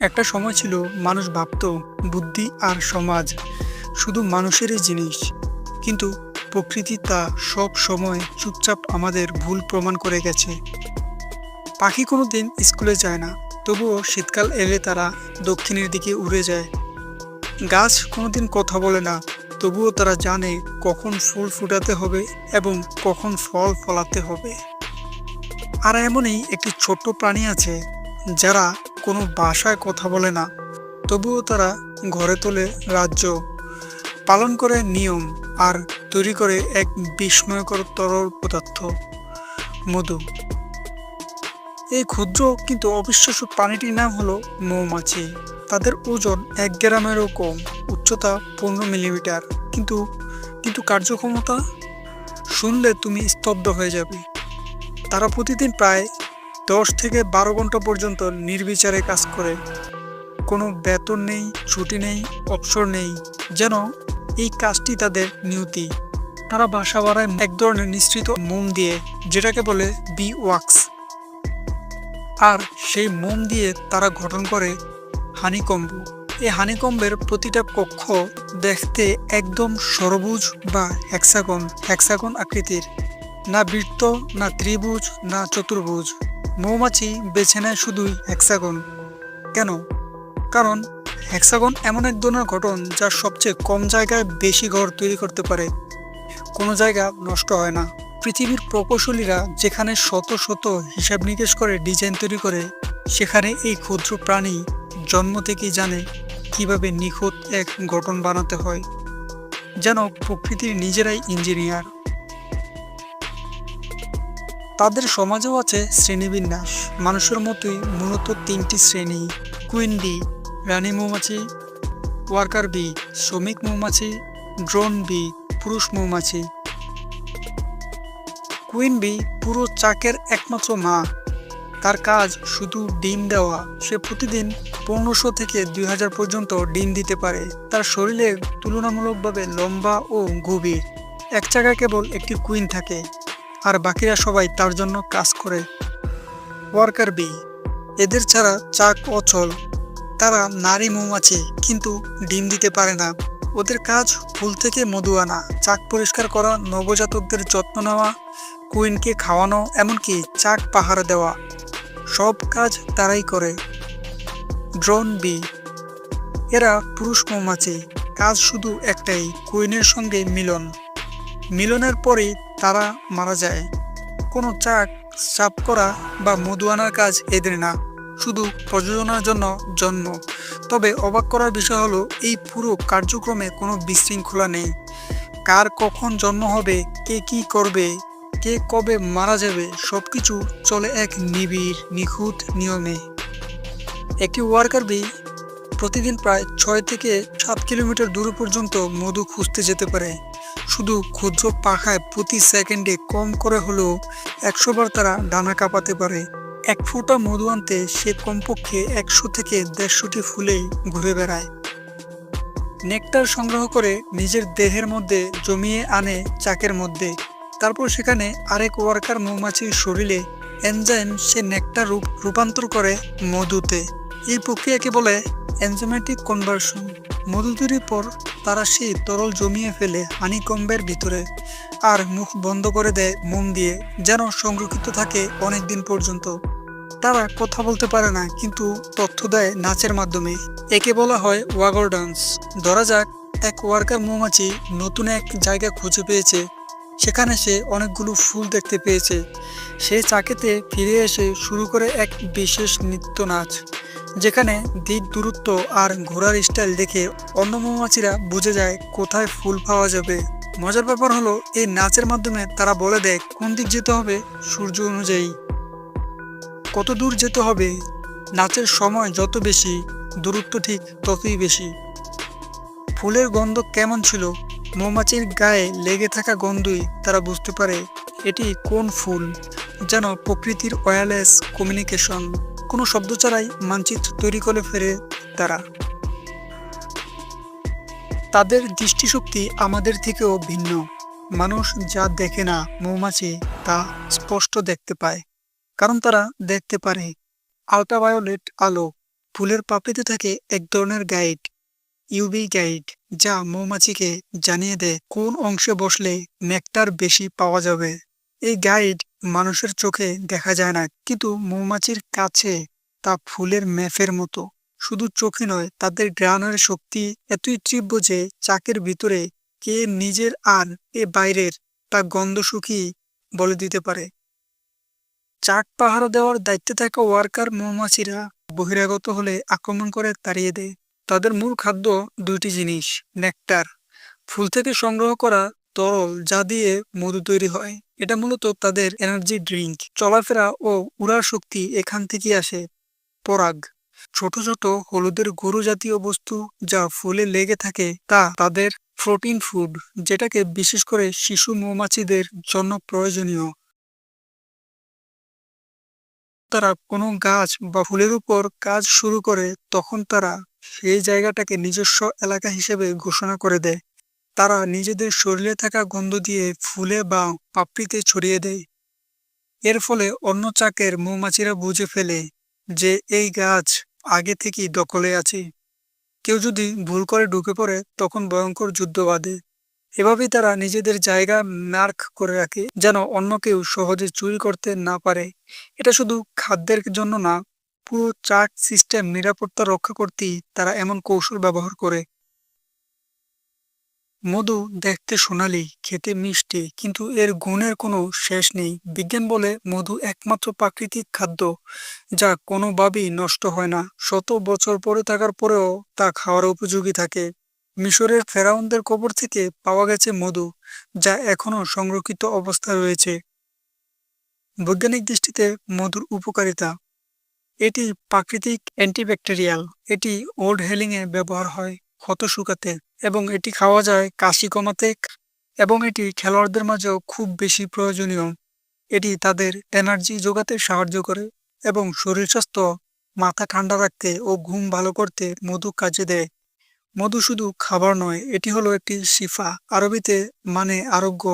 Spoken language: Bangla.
একটা সময় ছিল মানুষ ভাবত বুদ্ধি আর সমাজ শুধু মানুষেরই জিনিস। কিন্তু প্রকৃতি তা সব সময় চুপচাপ আমাদের ভুল প্রমাণ করে গেছে। পাখি কোনো দিন স্কুলে যায় না, তবুও শীতকাল এলে তারা দক্ষিণের দিকে উড়ে যায়। গাছ কোনোদিন কথা বলে না, তবুও তারা জানে কখন ফুল ফুটাতে হবে এবং কখন ফল ফলাতে হবে। আর এমনই একটি ছোট্ট প্রাণী আছে, যারা কোনো ভাষায় কথা বলে না। তবুও তারা ঘরে তোলে রাজ্য, পালন করে নিয়ম আর তৈরি করে এক বিস্ময়কর তরল পদার্থ, মধু। এই ক্ষুদ্র কিন্তু অবিশ্বাস্য প্রাণীটির নাম হলো মৌমাছি। তাদের ওজন এক গ্রামেরও কম, উচ্চতা পনেরো মিলিমিটার। কিন্তু কিন্তু কার্যক্ষমতা? শুনলে তুমি স্তব্ধ হয়ে যাবে। তারা প্রতিদিন প্রায় দশ থেকে বারো ঘণ্টা পর্যন্ত নির্বিচারে কাজ করে। কোনো বেতন নেই, ছুটি নেই, অবসর নেই, যেন এই কাজটি তাদের নিয়তি। তারা বাসা বাড়ায় এক ধরনের নিশ্চিত মোম দিয়ে যেটাকে বলে বি ওয়াক্স। আর সেই মোম দিয়ে তারা গঠন করে হানিকম্ব। এই হানিকম্বের প্রতিটা কক্ষ দেখতে একদম সরবুজ বা হেক্সাগন হেক্সাগন আকৃতির। না বৃত্ত, না ত্রিভুজ, না চতুর্ভুজ। মৌমাছি বেছে নেয় শুধুই হেক্সাগন কেন? কারণ হেক্সাগন এমন এক ধরনের গঠন যা সবচেয়ে কম জায়গায় বেশি ঘর তৈরি করতে পারে। কোনো জায়গা নষ্ট হয় না। পৃথিবীর প্রকৌশলীরা যেখানে শত শত হিসাব নিকেশ করে ডিজাইন তৈরি করে, সেখানে এই ক্ষুদ্র প্রাণী জন্ম থেকেই জানে কীভাবে নিখুঁত এক গঠন বানাতে হয়। যেন প্রকৃতির নিজেরাই ইঞ্জিনিয়ার তাদের সমাজেও আছে শ্রেণীবিন্যাস। মানুষের মতোই মূলত তিনটি শ্রেণি। কুইন বি, রানী মৌমাছি। ওয়ার্কার বি, শ্রমিক মৌমাছি। ড্রোন বি, পুরুষ মৌমাছি। কুইন বি পুরো চাকের একমাত্র মা। তার কাজ শুধু ডিম দেওয়া। সে প্রতিদিন পনেরোশো থেকে দুই হাজার পর্যন্ত ডিম দিতে পারে। তার শরীরে তুলনামূলকভাবে লম্বা ও গভীর। এক জায়গায় কেবল একটি কুইন থাকে। আর বাকিরা সবাই তার জন্য কাজ করে। ওয়ার্কার বি, এদের ছাড়া চাক অচল তারা নারী মৌমাছি, কিন্তু ডিম দিতে পারে না। ওদের কাজ ফুল থেকে মধু আনা, চাক পরিষ্কার করা, নবজাতকদের যত্ন নেওয়া, কুইনকে খাওয়ানো, এমনকি চাক পাহারা দেওয়া। সব কাজ তারাই করে। ড্রোন বি, এরা পুরুষ মৌমাছি, কাজ শুধু একটাই, কুইনের সঙ্গে মিলন। মিলনের পরেই তারা মারা যায়। কোনো চাক চাপ করা বা মধু আনার কাজ এদের না। শুধু প্রযোজনার জন্য জন্ম। তবে অবাক করার বিষয় হলো, এই পুরো কার্যক্রমে কোনো বিশৃঙ্খলা নেই। কার কখন জন্ম হবে, কে কি করবে, কে কবে মারা যাবে সব কিছু চলে এক নিবিড়, নিখুঁত নিয়মে। একটি ওয়ার্কার বি প্রতিদিন প্রায় ছয় থেকে সাত কিলোমিটার দূর পর্যন্ত মধু খুঁজতে যেতে পারে। শুধু ক্ষুদ্র পাখায় প্রতি সেকেন্ডে কম করে হলেও একশো বার তারা ডানা কাঁপাতে পারে। এক ফোঁটা মধু আনতে সে কমপক্ষে একশো থেকে দেড়শোটি ফুলেই ঘুরে বেড়ায়। নেকটার সংগ্রহ করে নিজের দেহের মধ্যে জমিয়ে আনে চাকের মধ্যে। তারপর সেখানে আরেক ওয়ার্কার মৌমাছির শরীরে এনজাইম সে নেকটার রূপ রূপান্তর করে মধুতে। এই প্রক্রিয়াকে বলে এনজাইমেটিক কনভার্সন মধু তৈরির পর তারা সেই তরল জমিয়ে ফেলে হানিকম্বের ভিতরে আর মুখ বন্ধ করে দেয় মোম দিয়ে, যেন সংরক্ষিত থাকে অনেক দিন পর্যন্ত। তারা কথা বলতে পারে না, কিন্তু তথ্য দেয় নাচের মাধ্যমে। একে বলা হয় ওয়াগর ডান্স। ধরা যাক, এক ওয়ার্কার মৌমাছি নতুন এক জায়গা খুঁজে পেয়েছে। সেখানে সে অনেকগুলো ফুল দেখতে পেয়েছে। সে চাকেতে ফিরে এসে শুরু করে এক বিশেষ নৃত্য নাচ। যেখানে দিক দূরত্ব আর ঘোরার স্টাইল দেখে অন্য মৌমাছিরা বুঝে যায় কোথায় ফুল পাওয়া যাবে। মজার ব্যাপার হলো, এই নাচের মাধ্যমে তারা বলে দেয় কোন দিক যেতে হবে সূর্য অনুযায়ী। কত দূর যেতে হবে? নাচের সময় যত বেশি, দূরত্ব ঠিক ততই বেশি। ফুলের গন্ধ কেমন ছিল? মৌমাছির গায়ে লেগে থাকা গন্ধই তারা বুঝতে পারে এটি কোন ফুল, যেন প্রকৃতির ওয়ারলেস কমিউনিকেশন কোনো শব্দ ছাড়াই মানচিত্র তৈরি করে ফেরে তারা। তাদের দৃষ্টিশক্তি আমাদের থেকেও ভিন্ন। মানুষ যা দেখে না মৌমাছি, তা স্পষ্ট দেখতে পায়। কারণ তারা দেখতে পারে। আলট্রাভায়োলেট আলো ফুলের পাপড়িতে থাকে এক ধরনের গাইড ইউভি গাইড, যা মৌমাছিকে জানিয়ে দেয় কোন অংশে বসলে নেকটার বেশি পাওয়া যাবে। এই গাইড মানুষের চোখে দেখা যায় না, কিন্তু মৌমাছির কাছে তা ফুলের ম্যাপের মতো। শুধু চোখে নয়, তাদের গ্রানের শক্তি এতই তীব্র যে চাকের ভিতরে কে নিজের আর কে বাইরের তা গন্ধ শুকিয়ে বলে দিতে পারে। চাক পাহারা দেওয়ার দায়িত্বে থাকা ওয়ার্কার মৌমাছিরা বহিরাগত হলে আক্রমণ করে তাড়িয়ে দেয়। তাদের মূল খাদ্য দুইটি জিনিস, নেকটার। ফুল থেকে সংগ্রহ করা তরল যা দিয়ে মধু তৈরি হয়। এটা মূলত তাদের এনার্জি ড্রিঙ্ক চলাফেরা ও উড়ার শক্তি এখান থেকে আসে, পরাগ। ছোট ছোট হলুদের গরু জাতীয় বস্তু যা ফুলে লেগে থাকে, তা তাদের প্রোটিন ফুড যেটাকে বিশেষ করে শিশু মৌমাছিদের জন্য প্রয়োজনীয়। তারা কোনো গাছ বা ফুলের উপর কাজ শুরু করে, তখন তারা সেই জায়গাটাকে নিজস্ব এলাকা হিসেবে ঘোষণা করে দেয়। তারা নিজেদের শরীরে থাকা গন্ধ দিয়ে ফুলে বা পাপড়িতে ছড়িয়ে দেয়। এর ফলে অন্য চাকের মৌমাছিরা বুঝে ফেলে যে এই গাছ আগে থেকেই দখলে আছে। কেউ যদি ভুল করে ঢুকে পড়ে, তখন ভয়ঙ্কর যুদ্ধ বাঁধে। এভাবেই তারা নিজেদের জায়গা মার্ক করে রাখে, যেন অন্য কেউ সহজে চুরি করতে না পারে। এটা শুধু খাদ্যের জন্য না, পুরো চাক সিস্টেম নিরাপত্তা রক্ষা করতেই তারা এমন কৌশল ব্যবহার করে। মধু দেখতে সোনালি, খেতে মিষ্টি, কিন্তু এর গুণের কোনো শেষ নেই। বিজ্ঞান বলে মধু একমাত্র প্রাকৃতিক খাদ্য, যা কোনোভাবেই নষ্ট হয় না। শত বছর পরে থাকার পরেও তা খাওয়ার উপযোগী থাকে। মিশরের ফেরাউনদের কবর থেকে পাওয়া গেছে মধু, যা এখনও সংরক্ষিত অবস্থায় রয়েছে। বৈজ্ঞানিক দৃষ্টিতে মধুর উপকারিতা। এটি প্রাকৃতিক অ্যান্টিব্যাকটেরিয়াল। এটি ওল্ড হেলিংয়ে ব্যবহার হয় ক্ষত শুকাতে। এবং এটি খাওয়া যায় কাশি কমাতে এবং এটি খেলোয়াড়দের মাঝেও খুব বেশি প্রয়োজনীয়। এটি তাদের এনার্জি যোগাতে সাহায্য করে এবং শরীর স্বাস্থ্য, মাথা ঠান্ডা রাখতে ও ঘুম ভালো করতে মধু কাজে দেয়। মধু শুধু খাবার নয়, এটি হলো একটি শিফা। আরবিতে মানে আরোগ্য।